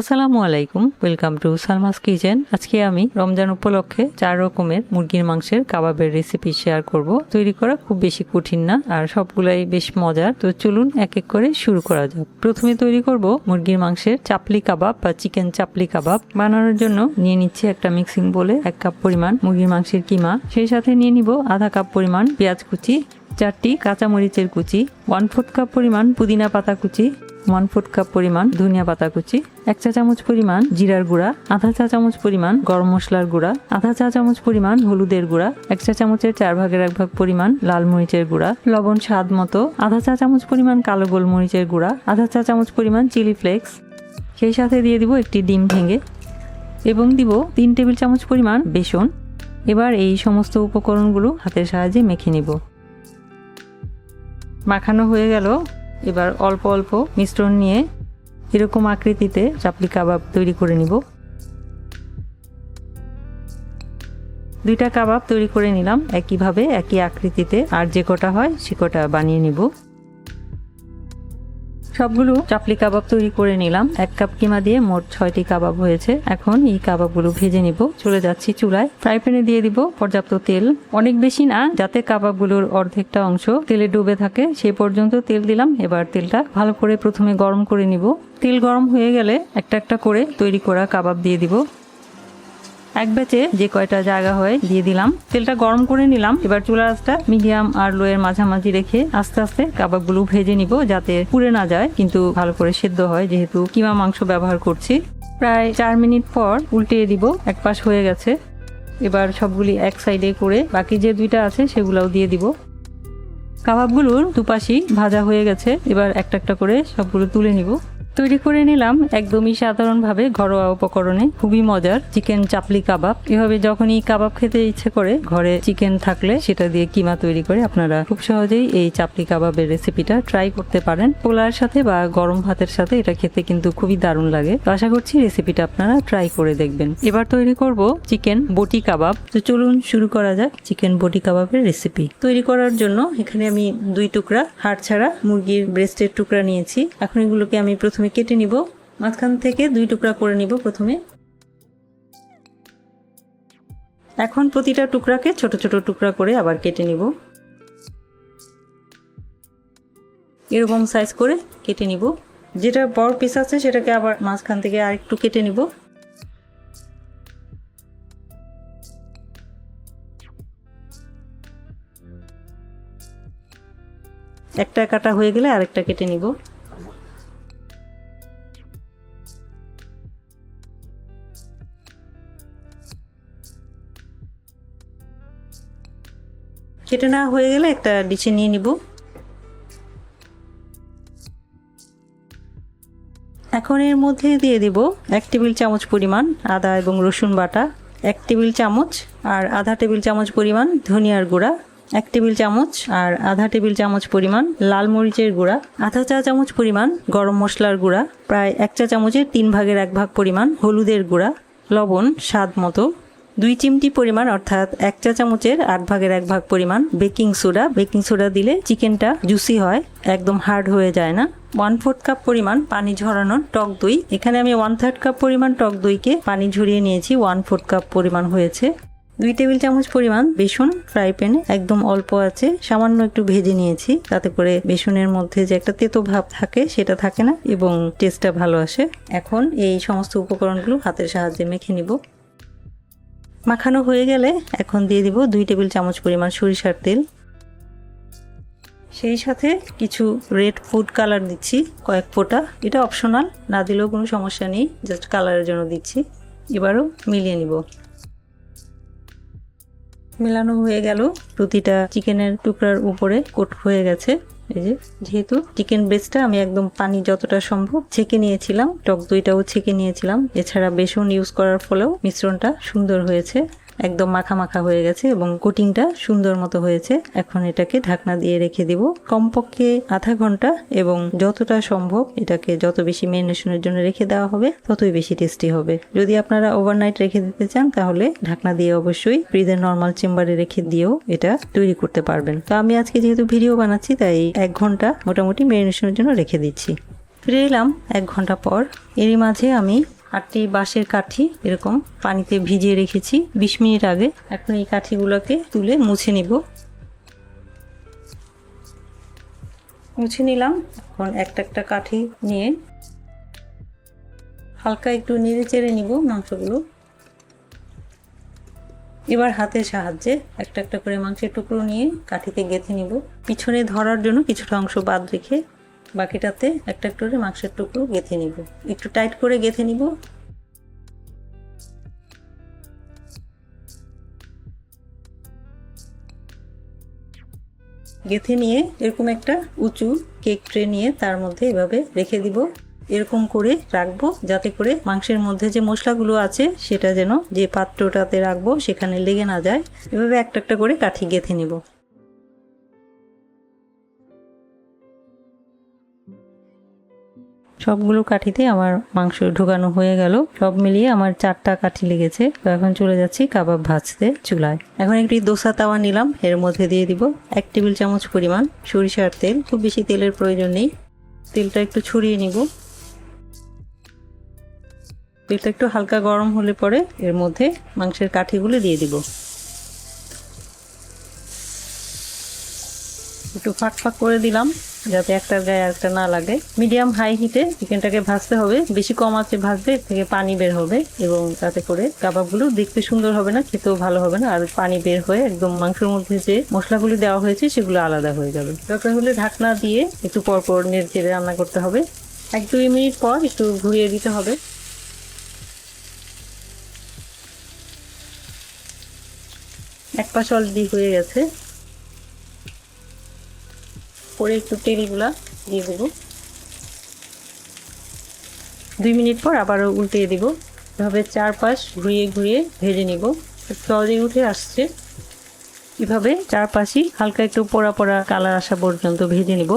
আসসালামু আলাইকুম welcome to Salma's kitchen আজকে আমি রমজান উপলক্ষে চার রকমের মুরগির মাংসের কাবাবের রেসিপি শেয়ার করব। তৈরি করা খুব বেশি কঠিন না, আর সবগুলাই বেশ মজার। তো চলুন এক এক করে শুরু করা যাক। প্রথমে তৈরি করব মুরগির মাংসের চাপলি কাবাব বা চিকেন চাপলি কাবাব। বানানোর জন্য নিয়ে নিচ্ছি একটা মিক্সিং বলে এক কাপ পরিমাণ মুরগির মাংসের কিমা। সেই সাথে নিয়ে নিব আধা কাপ পরিমাণ পেঁয়াজ কুচি, চারটি কাঁচামরিচের কুচি ওয়ান ফোর্থ কাপ পরিমাণ পুদিনা পাতা কুচি ওয়ান ফোর্থ কাপ পরিমাণ ধনিয়া পাতা কুচি, এক চা চামচ পরিমাণ জিরার গুঁড়া, আধা চা চামচ পরিমাণ গরম মশলার গুঁড়া, আধা চা চামচ পরিমাণ হলুদের গুঁড়া, এক চা চামচের চার ভাগের এক ভাগ পরিমাণ লাল মরিচের গুঁড়া, লবণ স্বাদ মতো আধা চা চামচ পরিমাণ কালো গোলমরিচের গুঁড়া, আধা চা চামচ পরিমাণ চিলি ফ্লেক্স। সেই সাথে দিয়ে দিব একটি ডিম ভেঙে এবং দিব তিন টেবিল চামচ পরিমাণ বেসন। এবার এই সমস্ত উপকরণগুলো হাতের সাহায্যে মেখে নিব। মাখানো হয়ে গেল এবার অল্প অল্প মিশ্রণ নিয়ে এরকম আকৃতিতে চাপলি কাবাব তৈরি করে নিব। দুইটা কাবাব তৈরি করে নিলাম। একইভাবে একই আকৃতিতে আর যে কটা হয় সে কটা বানিয়ে নিব। সবগুলো চাপলি কাবাব তৈরি করে নিলাম। এক কাপ কিমা দিয়ে মোট ছয়টি কাবাব হয়েছে। এখন এই কাবাবগুলো ভেজে নিব। চলে যাচ্ছি চুলায়। ফ্রাই প্যানে দিয়ে দিব পর্যাপ্ত তেল। অনেক বেশি না, যাতে কাবাবগুলোর অর্ধেকটা অংশ তেলে ডুবে থাকে। সে পর্যন্ত তেল দিলাম। এবার তেলটা ভালো করে প্রথমে গরম করে নিব। তেল গরম হয়ে গেলে একটা একটা করে তৈরি করা কাবাব দিয়ে দিব। এক ব্যাচে যে কয়টা জায়গা হয় দিয়ে দিলাম। তেলটা গরম করে নিলাম। এবার চুলা আঁচটা মিডিয়াম আর লো এর মাঝামাঝি রেখে আস্তে আস্তে কাবাবগুলো ভেজে নিব যাতে পুড়ে না যায়, কিন্তু ভালো করে সেদ্ধ হয় যেহেতু কিমা মাংস ব্যবহার করছি। প্রায় চার মিনিট পর উল্টিয়ে দিব, এক পাশ হয়ে গেছে। এবার সবগুলি এক সাইডে করে বাকি যে দুইটা আছে সেগুলোও দিয়ে দিব। কাবাবগুলোর দুপাশই ভাজা হয়ে গেছে। এবার একটা একটা করে সবগুলো তুলে নিব। তৈরি করে নিলাম একদমই সাধারণভাবে ঘরোয়া উপকরণে। খুবই মজার। চিকেন চাপলি কাবাব। এভাবে যখনই কাবাব খেতে ইচ্ছে করে, ঘরে চিকেন থাকলে সেটা দিয়ে কিমা তৈরি করে আপনারা খুব সহজেই এই চাপলি কাবাবের রেসিপিটা ট্রাই করতে পারেন। পোলার সাথে বা গরম ভাতের সাথে এটা খেতে কিন্তু খুবই দারুণ লাগে। তো আশা করছি রেসিপিটা আপনারা ট্রাই করে দেখবেন। এবার তৈরি করব চিকেন বটি কাবাব। তো চলুন শুরু করা যাক চিকেন বটি কাবাবের রেসিপি। তৈরি করার জন্য এখানে আমি দুই টুকরা হাড় ছাড়া মুরগির ব্রেস্টের টুকরা নিয়েছি। এখন এগুলোকে আমি প্রথমে কেটে নিব। মাঝখান থেকে দুই টুকরা করে নিব প্রথমে। এখন প্রতিটা টুকরাকে ছোট ছোট টুকরা করে আবার কেটে নিব। এরকম সাইজ করে কেটে নিব। যেটা বড় পিস আছে সেটাকে আবার মাঝখান থেকে আরেকটু কেটে নিব। একটা কাটা হয়ে গেলে আরেকটা কেটে নিব। কেটে নেওয়া হয়ে গেলে একটা ডিশে নিয়ে নিব। এখন এর মধ্যে দিয়ে দিব এক টেবিল চামচ পরিমাণ আদা এবং রসুন বাটা, এক টেবিল চামচ আর আধা টেবিল চামচ পরিমাণ ধনিয়ার গুঁড়া, এক টেবিল চামচ আর আধা টেবিল চামচ পরিমাণ লাল মরিচের গুঁড়া, আধা চা চামচ পরিমাণ গরম মশলার গুঁড়া, প্রায় এক চা চামচের তিন ভাগের এক ভাগ পরিমাণ হলুদের গুঁড়া, লবণ স্বাদ মতো। দুই চিমটি পরিমাণ, অর্থাৎ এক চা চামচের আট ভাগের এক ভাগ পরিমাণ বেকিং সোডা। বেকিং সোডা দিলে চিকেনটা জুসি হয়, একদম হার্ড হয়ে যায় না। ওয়ান ফোর্থ কাপ পরিমাণ পানি ঝরানোর টক দই। এখানে আমি ওয়ান থার্ড কাপ পরিমাণ টক দইকে পানি ঝরিয়ে নিয়েছি, ওয়ান ফোর্থ কাপ পরিমাণ হয়েছে। দুই টেবিল চামচ পরিমাণ বেসন ফ্রাই প্যানে, একদম অল্প আছে, সামান্য একটু ভেজে নিয়েছি, তাতে করে বেসনের মধ্যে যে একটা তেতো ভাব থাকে সেটা থাকে না এবং টেস্টটা ভালো আসে। এখন এই সমস্ত উপকরণগুলো হাতের সাহায্যে মেখে নিব। মাখানো হয়ে গেলে এখন দিয়ে দিব দুই টেবিল চামচ পরিমাণ সরিষার তেল। সেই সাথে কিছু রেড ফুড কালার দিচ্ছি, কয়েক ফোঁটা। এটা অপশনাল, না দিলেও কোনো সমস্যা নেই, জাস্ট কালারের জন্য দিচ্ছি। এবারও মিলিয়ে নিব। মেলানো হয়ে গেল, প্রতিটা চিকেনের টুকরার উপরে কোট হয়ে গেছে। এই যে, যেহেতু চিকেন ব্রেস্টটা আমি একদম পানি যতটা সম্ভব ছেঁকে নিয়েছিলাম। টক দইটাও ছেঁকে নিয়েছিলাম। এছাড়া বেসন ইউজ করার ফলেও মিশ্রণটা সুন্দর হয়েছে। একদম মাখা মাখা হয়ে গেছে এবং কোটিংটা সুন্দর মতো হয়েছে। এখন এটাকে ঢাকনা দিয়ে রেখে দিব। কমপক্ষে আধা ঘণ্টা এবং যতটা সম্ভব এটাকে যত বেশি ম্যারিনেশনের জন্য রেখে দেওয়া হবে, ততই বেশি টেস্টি হবে। যদি আপনারা ওভারনাইট রেখে দিতে চান, তাহলে ঢাকনা দিয়ে অবশ্যই ফ্রিজের নর্মাল চেম্বারে রেখে দিয়েও এটা তৈরি করতে পারবেন। তো আমি আজকে যেহেতু ভিডিও বানাচ্ছি, তাই এক ঘণ্টা মোটামুটি ম্যারিনেশনের জন্য রেখে দিচ্ছি। ফিরে এলাম এক ঘণ্টা পর। এরই মাঝে আমি আটটি বাঁশের কাঠি এরকম পানিতে ভিজিয়ে রেখেছি। বিশ মিনিট আগে এখন এই কাঠিগুলোকে তুলে মুছে নিব। মুছে নিলাম। এখন একটা একটা কাঠি নিয়ে হালকা একটু নেড়ে চেড়ে নিব মাংসগুলো। এবার হাতের সাহায্যে একটা একটা করে মাংসের টুকরো নিয়ে কাঠিতে গেঁথে নিব। পিছনে ধরার জন্য কিছুটা অংশ বাদ রেখে বাকিটাতে একটা করে মাংসের টুকরো গেঁথে নিব। একটু টাইট করে গেঁথে নিব। গেঁথে নিয়ে এরকম একটা উঁচু কেক ট্রে নিয়ে তার মধ্যে এভাবে রেখে দিব। এরকম করে রাখব যাতে করে মাংসের মধ্যে যে মশলাগুলো আছে সেটা যেন যে পাত্রটাতে রাখব সেখানে লেগে না যায়। এভাবে একটা একটা করে কাঠি গেঁথে নিব। সবগুলো কাঠিতে আমার মাংস ঢোকানো হয়ে গেল। সব মিলিয়ে আমার চারটা কাঠি লেগেছে। তো এখন চলে যাচ্ছি কাবাব ভাজতে চুলায়। এখন একটি দোসা তাওয়া নিলাম। এর মধ্যে দিয়ে দিব এক টেবিল চামচ পরিমাণ সরিষার তেল। খুব বেশি তেলের প্রয়োজন নেই। তেলটা একটু ছড়িয়ে নিব। তেলটা একটু হালকা গরম হলে পরে এর মধ্যে মাংসের কাঠিগুলো দিয়ে দিব। একটু ফাঁক ফাঁক করে দিলাম। যাতে একটার গায়ে একটা না লাগে। মিডিয়াম হাই হিটে চিকেনটাকে ভাজতে হবে। বেশি কম আছে ভাজবে থেকে পানি বের হবে এবং তাতে করে কাবাবগুলো দেখতে সুন্দর হবে না, খেতেও ভালো হবে না। আর পানি বের হয়ে একদম মাংসের মধ্যে যে মশলাগুলি দেওয়া হয়েছে সেগুলো আলাদা হয়ে যাবে। দরকার হলে ঢাকনা দিয়ে একটু পরপর নেড়ে রান্না করতে হবে। এক দুই মিনিট পর একটু ঘুরিয়ে দিতে হবে। এক পাশ অলরেডি হয়ে গেছে। পরে একটু তেলগুলা দিয়ে দেবো। দুই মিনিট পর আবারও উল্টিয়ে দিব। এভাবে চারপাশ ঘুরিয়ে ঘুরিয়ে ভেজে নিব। সহজেই উঠে আসছে। এভাবে চারপাশই হালকা একটু পোড়া পোড়া কালার আসা পর্যন্ত ভেজে নিব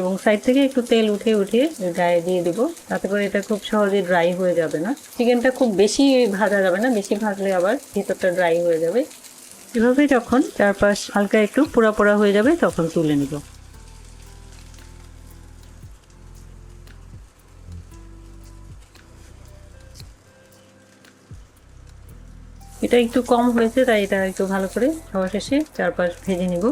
এবং সাইড থেকে একটু তেল উঠে উঠে গায়ে দিয়ে দিব। তাতে করে এটা খুব সহজে ড্রাই হয়ে যাবে না। চিকেনটা খুব বেশি ভাজা যাবে না, বেশি ভাজলে আবার ভেতরটা ড্রাই হয়ে যাবে। এভাবে যখন চারপাশ হালকা একটু পোড়া পোড়া হয়ে যাবে তখন তুলে নিব। এটা একটু কম হয়েছে, তাই এটা একটু ভালো করে সবার শেষে চারপাশ ভেজে নিব।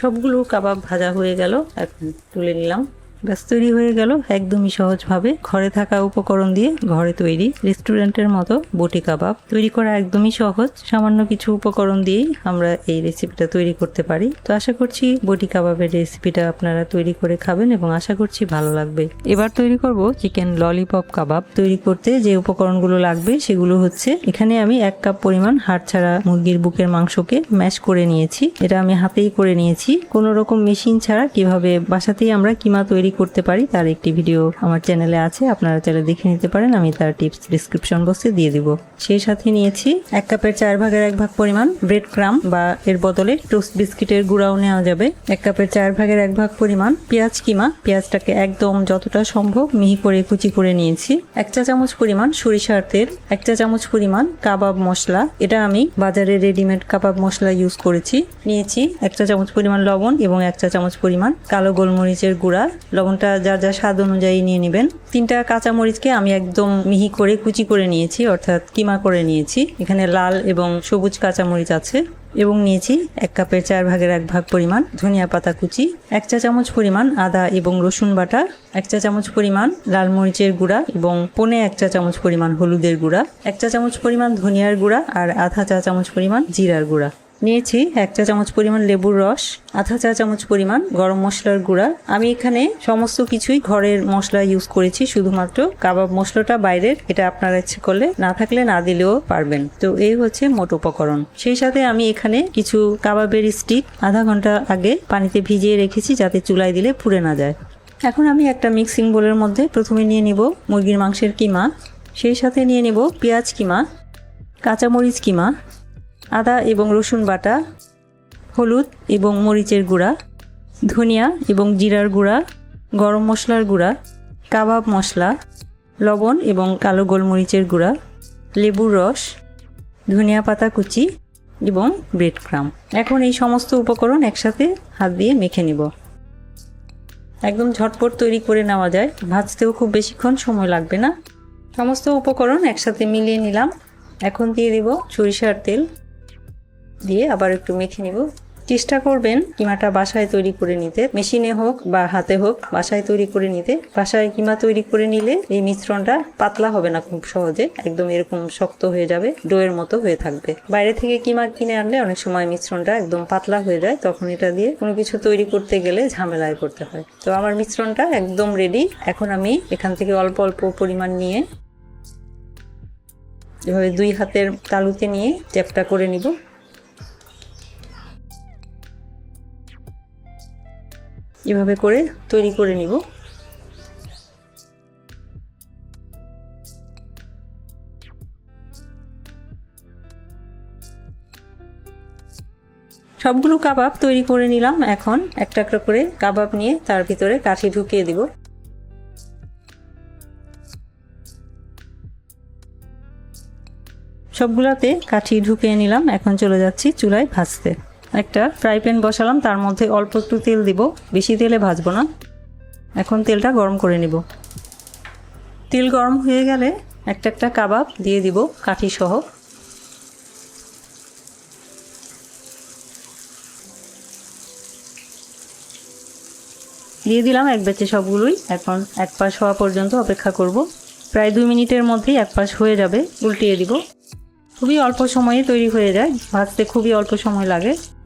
সবগুলো কাবাব ভাজা হয়ে গেল, এখন তুলে নিলাম। ব্যাস, তৈরি হয়ে গেল একদমই সহজভাবে। ঘরে থাকা উপকরণ দিয়ে ঘরে তৈরি রেস্টুরেন্টের মতো বটি কাবাব। তৈরি করা একদমই সহজ। সামান্য কিছু উপকরণ দিয়েই আমরা এই রেসিপিটা তৈরি করতে পারি। তো আশা করছি বটি কাবাবের রেসিপিটা আপনারা তৈরি করে খাবেন এবং আশা করছি ভালো লাগবে। এবার তৈরি করব চিকেন ললিপপ কাবাব। তৈরি করতে যে উপকরণগুলো লাগবে সেগুলো হচ্ছে, এখানে আমি এক কাপ পরিমাণ হাড় ছাড়া মুরগির বুকের মাংসকে ম্যাশ করে নিয়েছি। এটা আমি হাতেই করে নিয়েছি। কোনো রকম মেশিন ছাড়া কীভাবে, বাসাতেই আমরা কিমা তৈরি করতে পারি, তার একটি ভিডিও আমার চ্যানেলে আছে, আপনারা চাইলে দেখে নিতে পারেন, আমি তার টিপস ডিসক্রিপশন বক্সে দিয়ে দিব। সেই সাথে নিয়েছি এক কাপের চার ভাগের এক ভাগ পরিমাণ ব্রেড ক্রাম বা এর বদলে টোস্ট বিস্কিটের গুঁড়াও নেওয়া যাবে। এক কাপের চার ভাগের এক ভাগ পরিমাণ পেঁয়াজ কিমা, পেঁয়াজটাকে একদম যতটা সম্ভব মিহি করে কুচি করে নিয়েছি। এক চা চামচ পরিমাণ সরিষার তেল, এক চা চামচ পরিমাণ কাবাব মশলা, এটা আমি বাজারে রেডিমেড কাবাব মশলা ইউজ করেছি। নিয়েছি এক চা চামচ পরিমাণ লবণ এবং এক চা চামচ পরিমাণ কালো গোলমরিচের গুঁড়া লবণটা যার যার স্বাদ অনুযায়ী নিয়ে নেবেন। তিনটা কাঁচা মরিচকে আমি একদম মিহি করে কুচি করে নিয়েছি, অর্থাৎ কিমা করে নিয়েছি। এখানে লাল এবং সবুজ কাঁচা মরিচ আছে এবং নিয়েছি এক কাপের চার ভাগের এক ভাগ পরিমাণ ধনিয়া পাতা কুচি, এক চা চামচ পরিমাণ আদা এবং রসুন বাটা, এক চা চামচ পরিমাণ লাল মরিচের গুঁড়া এবং পনে এক চা চামচ পরিমাণ হলুদের গুঁড়া, এক চা চামচ পরিমাণ ধনিয়ার গুঁড়া আর আধা চা চামচ পরিমাণ জিরার গুঁড়া। নিয়েছি এক চা চামচ পরিমাণ লেবুর রস, আধা চা চামচ পরিমাণ গরম মশলার গুঁড়া। আমি এখানে সমস্ত কিছুই ঘরের মশলা ইউজ করেছি, শুধুমাত্র কাবাব মশলাটা বাইরের, এটা আপনারা ইচ্ছে করলে, না থাকলে না দিলেও পারবেন। তো এই হচ্ছে মোট উপকরণ। সেই সাথে আমি এখানে কিছু কাবাবের স্টিক আধা ঘণ্টা আগে পানিতে ভিজিয়ে রেখেছি, যাতে চুলায় দিলে পুড়ে না যায়। এখন আমি একটা মিক্সিং বোলের মধ্যে প্রথমে নিয়ে নিব মুরগির মাংসের কিমা, সেই সাথে নিয়ে নিব পেঁয়াজ কিমা, কাঁচামরিচ কিমা আদা এবং রসুন বাটা, হলুদ এবং মরিচের গুঁড়া, ধনিয়া এবং জিরার গুঁড়া, গরম মশলার গুঁড়া, কাবাব মশলা, লবণ এবং কালো গোলমরিচের গুঁড়া, লেবুর রস, ধনিয়া পাতা কুচি এবং ব্রেড ক্রাম এখন এই সমস্ত উপকরণ একসাথে হাত দিয়ে মেখে নিব। একদম ঝটপট তৈরি করে নেওয়া যায়। ভাজতেও খুব বেশিক্ষণ সময় লাগবে না। সমস্ত উপকরণ একসাথে মিলিয়ে নিলাম। এখন দিয়ে দিব সরিষার তেল। দিয়ে আবার একটু মেখে নিব। চেষ্টা করবেন কিমাটা বাসায় তৈরি করে নিতে। মেশিনে হোক বা হাতে হোক, বাসায় তৈরি করে নিতে। বাসায় কিমা তৈরি করে নিলে এই মিশ্রণটা পাতলা হবে না খুব সহজে। একদম এরকম শক্ত হয়ে যাবে, ডোয়ের মতো হয়ে থাকবে। বাইরে থেকে কিমা কিনে আনলে অনেক সময় মিশ্রণটা একদম পাতলা হয়ে যায়। তখন এটা দিয়ে কোনো কিছু তৈরি করতে গেলে ঝামেলায় করতে হয়। তো আমার মিশ্রণটা একদম রেডি এখন আমি এখান থেকে অল্প অল্প পরিমাণ নিয়ে এভাবে দুই হাতের তালুতে নিয়ে চ্যাপটা করে নিব। এভাবে করে তৈরি করে নিব। সবগুলো কাবাব তৈরি করে নিলাম এখন। একটা একটা করে কাবাব নিয়ে তার ভিতরে কাঠি ঢুকিয়ে দিব। সবগুলোতে কাঠি ঢুকিয়ে নিলাম। এখন চলে যাচ্ছি চুলায় ভাজতে। একটা ফ্রাই প্যান বসালাম, তার মধ্যে অল্প একটু তেল দিব। বেশি তেলে ভাজবো না। এখন তেলটা গরম করে নিব। তেল গরম হয়ে গেলে একটা একটা কাবাব দিয়ে দিব, কাঠি সহ। দিয়ে দিলাম এক বেচে সবগুলোই। এখন এক পাশ হওয়া পর্যন্ত অপেক্ষা করব। প্রায় দুই মিনিটের মধ্যেই এক পাশ হয়ে যাবে, উল্টিয়ে দিব। খুবই অল্প সময়ে তৈরি হয়ে যায়। ভাজতে খুবই অল্প সময় লাগে।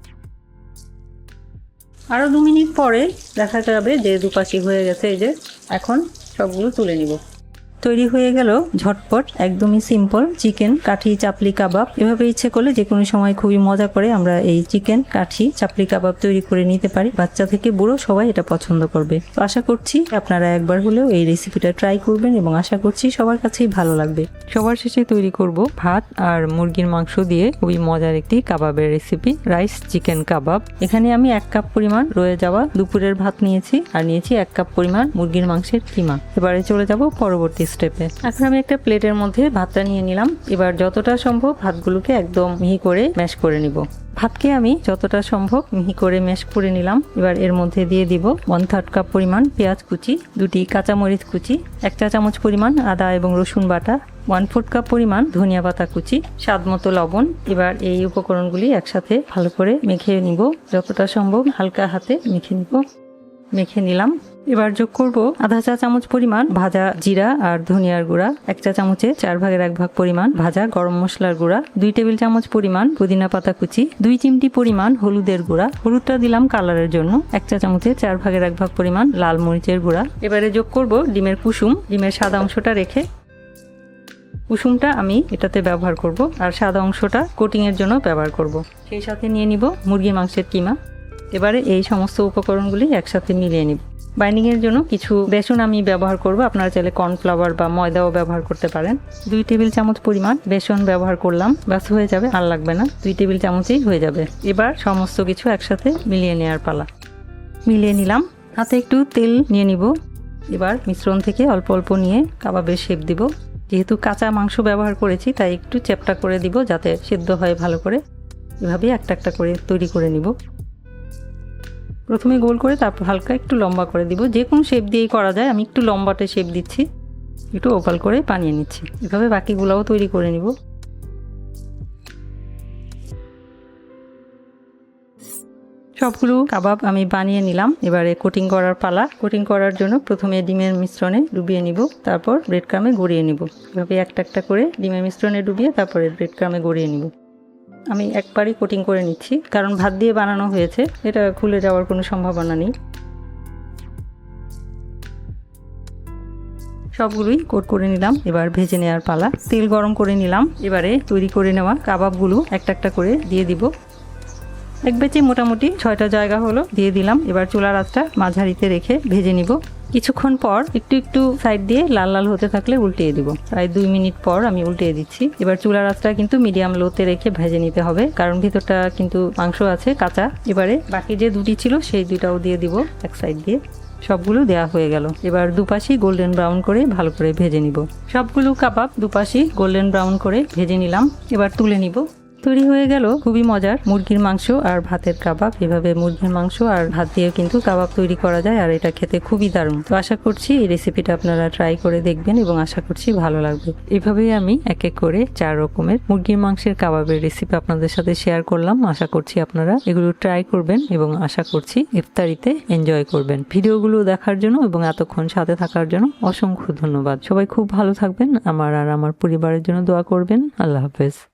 আরও দু মিনিট পরে দেখা যাবে যে দুপাশি হয়ে গেছে এই যে। এখন সবগুলো তুলে নিব। তৈরি হয়ে গেল ঝটপট, একদমই সিম্পল চিকেন কাঠি, চাপলি কাবাব। এভাবে ইচ্ছে করলে যে কোনো সময় খুবই মজা করে আমরা এই চিকেন কাঠি, চাপলি কাবাব তৈরি করে নিতে পারি। বাচ্চা থেকে বুড়ো সবাই এটা পছন্দ করবে। তো আশা করছি আপনারা একবার হলেও এই রেসিপিটা ট্রাই করবেন এবং আশা করছি সবার কাছেই ভালো লাগবে। সবার শেষে তৈরি করব ভাত আর মুরগির মাংস দিয়ে খুবই মজার একটি কাবাবের রেসিপি রাইস চিকেন কাবাব। এখানে আমি এক কাপ পরিমাণ রয়ে যাওয়া দুপুরের ভাত নিয়েছি, আর নিয়েছি এক কাপ পরিমাণ মুরগির মাংসের কিমা। এবারে চলে যাব পরবর্তী স্টেপে এখন আমি একটা প্লেটের মধ্যে ভাতটা নিয়ে নিলাম। এবার যতটা সম্ভব ভাতগুলোকে একদম মিহি করে ম্যাশ করে নিব। ভাতকে আমি যতটা সম্ভব মিহি করে ম্যাশ করে নিলাম। এবার এর মধ্যে দিয়ে দিব ওয়ান থার্ড কাপ পরিমাণ পেঁয়াজ কুচি, দুটি কাঁচামরিচ কুচি, এক চা চামচ পরিমাণ আদা এবং রসুন বাটা ওয়ান ফোর্থ কাপ পরিমাণ ধনিয়া পাতা কুচি, স্বাদ মতো লবণ। এবার এই উপকরণগুলি একসাথে ভালো করে মেখে নিব। যতটা সম্ভব হালকা হাতে মেখে নিব। মেখে নিলাম। এবার যোগ করব আধা চা চামচ পরিমাণ ভাজা জিরা আর ধনিয়ার গুঁড়া এক চা চামচে চার ভাগের এক ভাগ পরিমাণ ভাজা গরম মশলার গুঁড়া, দুই টেবিল চামচ পরিমাণ পুদিনা পাতা কুচি, দুই চিমটি পরিমাণ হলুদের গুঁড়া। হলুদটা দিলাম কালারের জন্য এক চা চামচে চার ভাগের এক ভাগ পরিমাণ লাল মরিচের গুঁড়া। এবারে যোগ করব ডিমের কুসুম, ডিমের সাদা অংশটা রেখে কুসুমটা আমি এটাতে ব্যবহার করব আর সাদা অংশটা কোটিংয়ের জন্য ব্যবহার করব। সেই সাথে নিয়ে নিব মুরগির মাংসের কিমা। এবারে এই সমস্ত উপকরণগুলি একসাথে মিলিয়ে নিব। বাইন্ডিংয়ের জন্য কিছু বেসন আমি ব্যবহার করব। আপনারা চাইলে কর্নফ্লাওয়ার বা ময়দাও ব্যবহার করতে পারেন। দুই টেবিল চামচ পরিমাণ বেসন ব্যবহার করলাম। ব্যাস, হয়ে যাবে। আর লাগবে না। দুই টেবিল চামচেই হয়ে যাবে। এবার সমস্ত কিছু একসাথে মিলিয়ে নেওয়ার পালা। মিলিয়ে নিলাম। হাতে একটু তেল নিয়ে নিব। এবার মিশ্রণ থেকে অল্প অল্প নিয়ে কাবাবের শেপ দিব। যেহেতু কাঁচা মাংস ব্যবহার করেছি, তাই একটু চ্যাপটা করে দিব যাতে সেদ্ধ হয় ভালো করে। এভাবেই একটা একটা করে তৈরি করে নিব। প্রথমে গোল করে তারপর হালকা একটু লম্বা করে দিব। যে কোনো শেপ দিয়েই করা যায়। আমি একটু লম্বাটে শেপ দিচ্ছি। একটু ওভাল করে বানিয়ে নিচ্ছি। এভাবে বাকিগুলোও তৈরি করে নিব। সবগুলো কাবাব আমি বানিয়ে নিলাম। এবারে কোটিং করার পালা। কোটিং করার জন্য প্রথমে ডিমের মিশ্রণে ডুবিয়ে নিব। তারপর ব্রেড ক্রামে গড়িয়ে নিব। এভাবে একটা একটা করে ডিমের মিশ্রণে ডুবিয়ে তারপরে ব্রেড ক্রামে গড়িয়ে নিব। আমি একবারই কোটিং করে নিচ্ছি, কারণ ভাত দিয়ে বানানো হয়েছে, এটা খুলে যাওয়ার কোনো সম্ভাবনা নেই। সবগুলোই কোট করে নিলাম, এবার ভেজে নেওয়ার পালা। তেল গরম করে নিলাম, এবারে তৈরি করে নেওয়া কাবাবগুলো একটা একটা করে দিয়ে দিব। এক বেচে মোটামুটি ছয়টা জায়গা হলো, দিয়ে দিলাম। এবার চুলার আঁচটা মাঝারিতে রেখে ভেজে নিব। কিছুক্ষণ পর একটু একটু সাইড দিয়ে লাল লাল হতে থাকলে উল্টিয়ে দিব। প্রায় দুই মিনিট পর আমি উল্টিয়ে দিচ্ছি। এবার চুলার আঁচটা কিন্তু মিডিয়াম লোতে রেখে ভেজে নিতে হবে, কারণ ভিতরটা কিন্তু মাংস আছে, কাঁচা। এবারে বাকি যে দুটি ছিল, সেই দুটাও দিয়ে দিব এক সাইড দিয়ে। সবগুলো দেয়া হয়ে গেল। এবার দুপাশি গোল্ডেন ব্রাউন করে ভালো করে ভেজে নিব। সবগুলো কাবাব দুপাশি গোল্ডেন ব্রাউন করে ভেজে নিলাম। এবার তুলে নিব। তৈরি হয়ে গেল। খুবই মজার। মুরগির মাংস আর ভাতের কাবাব। এভাবে মুরগির মাংস আর ভাত দিয়ে কিন্তু কাবাব তৈরি করা যায় আর এটা খেতে খুবই দারুণ। তো আশা করছি এই রেসিপিটা আপনারা ট্রাই করে দেখবেন এবং আশা করছি ভালো লাগবে। এভাবেই আমি এক এক করে চার রকমের মুরগির মাংসের কাবাবের রেসিপি আপনাদের সাথে শেয়ার করলাম। আশা করছি আপনারা এগুলো ট্রাই করবেন এবং আশা করছি ইফতারিতে এনজয় করবেন। ভিডিওগুলো দেখার জন্য এবং এতক্ষণ সাথে থাকার জন্য অসংখ্য ধন্যবাদ। সবাই খুব ভালো থাকবেন। আমার আর আমার পরিবারের জন্য দোয়া করবেন। আল্লাহ হাফেজ।